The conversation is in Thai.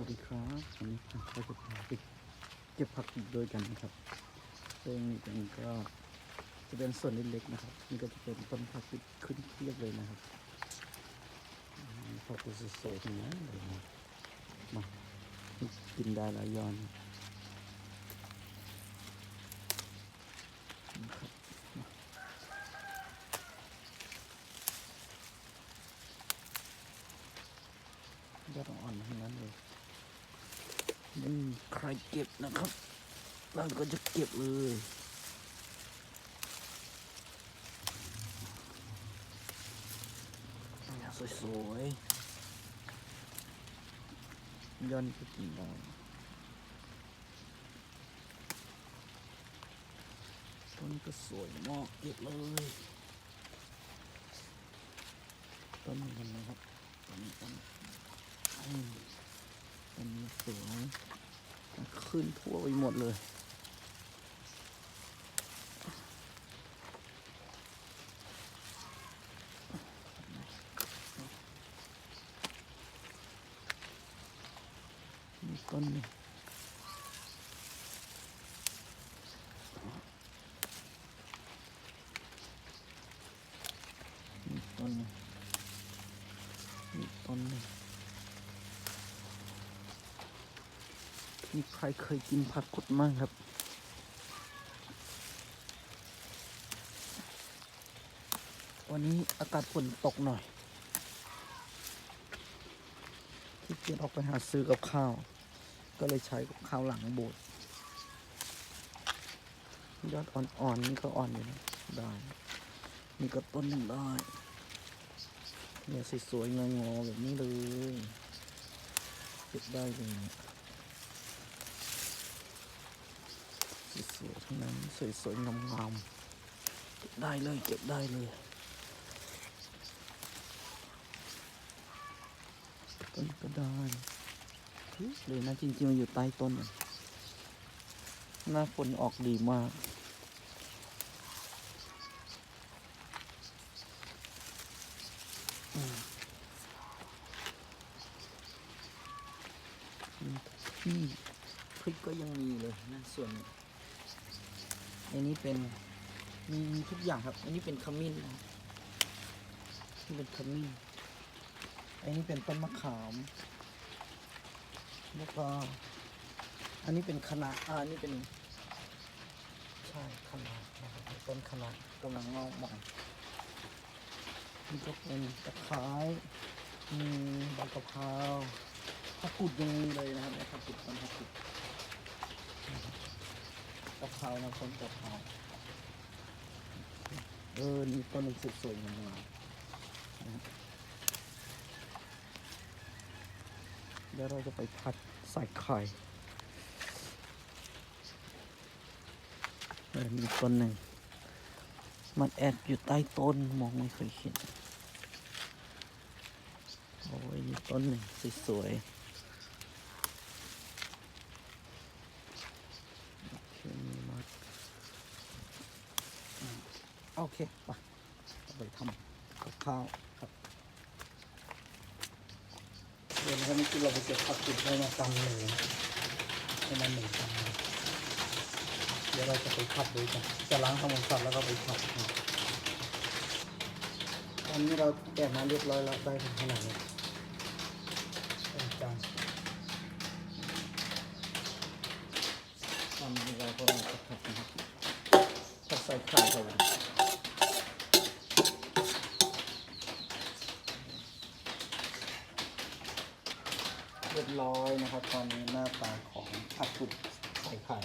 วัสดีครับวันนี้ผมก็จะพาไปเก็บผักด้วยกันนะครับซึ่งนี่เป็นก็จะเป็นส่วนเล็กๆนะครับ นี่ก็จะเป็นต้นผักที่ขึ้นเทียบเลยนะครับผักสวยๆทั้งนั้นเลยนะมากินได้หลายย้อนนะครับมายอดอ่อนทั้งนั้นเลย ไม่มีใครเก็บนะครับ เราก็จะเก็บเลยสวยๆย้อนก็กินได้ต้นก็สวยมากเก็บเลยต้นนี้กันนะครับต้นนี้ต้นอืมต้นนี้ สวยขึ้นทั่วไปหมดเลย มีต้นหนึ่งมีต้นหนึ่งมีต้นหนึ่ง มีใครเคยกินผักกุดมั่งครับ วันนี้อากาศฝนตกหน่อยที่เกียจออกไปหาซื้อกับข้าว ก็เลยใช้กับข้าวหลังโบสถ์ยอดอ่อนๆนี่ก็อ่อนอยู่นะได้นี่ก็ต้นหนึ่งได้เนี่ยสวยๆงอๆแบบนี้เลยเก็บได้เลยเนี่ย สวยๆทั้งนั้นสวยๆงามๆเก็บได้เลยเก็บได้เลยต้นกระดานเลยนะจริงๆมันอยู่ใต้ต้น หน้าฝนออกดีมากที่พริกก็ยังมีเลยนะส่วน อันนี้เป็นมีมีทุกอย่างครับ อันนี้เป็นขมิ้นนะนี่เป็นขมิ้น อันนี้เป็นต้นมะขาม แล้วก็ อันนี้เป็นคะน้าอ่าอันนี้เป็น ใช่คะน้นะครับต้นคะกำลังงอกใหม่นี่ก็เป็นตะไคร้มีใบกะเพราผักกุดยังมีเลยนะครับเนี่ยผักกุดต้นผักกุด กะ เพรานะคนกเพราเออนี่ต้นมันสวยๆงามเดี๋ยวเราจะไปผัดใส่ไข่เออมีต้นหนึ่ง มันแอบอยู่ใต้ต้นมองไม่เคยเห็น โอ้ยมีต้นหนึ่งสวยๆ โอเคมีมาอืม โอเคไปเอาไปทำกับข้าวครับเดี๋ยวนะครับเมื่อกี้เราไปเก็บผักติดได้มาตำหนึ่งให้มันหนึ่งตำนะเดี๋ยวเราจะไปผัดด้วยกันจะล้างทำความสะอาดแล้วก็ไปผัดนะตอนนี้เราแกะมาเรียบร้อยแล้วได้ถึงขนาดนี้เป็นจานตอนนี้เราก็จะผัดนะครับผัดใส่ไข่เข้าไป เรียบร้อยนะครับ ตอนนี้หน้าตาของผัดกุดใส่ไข่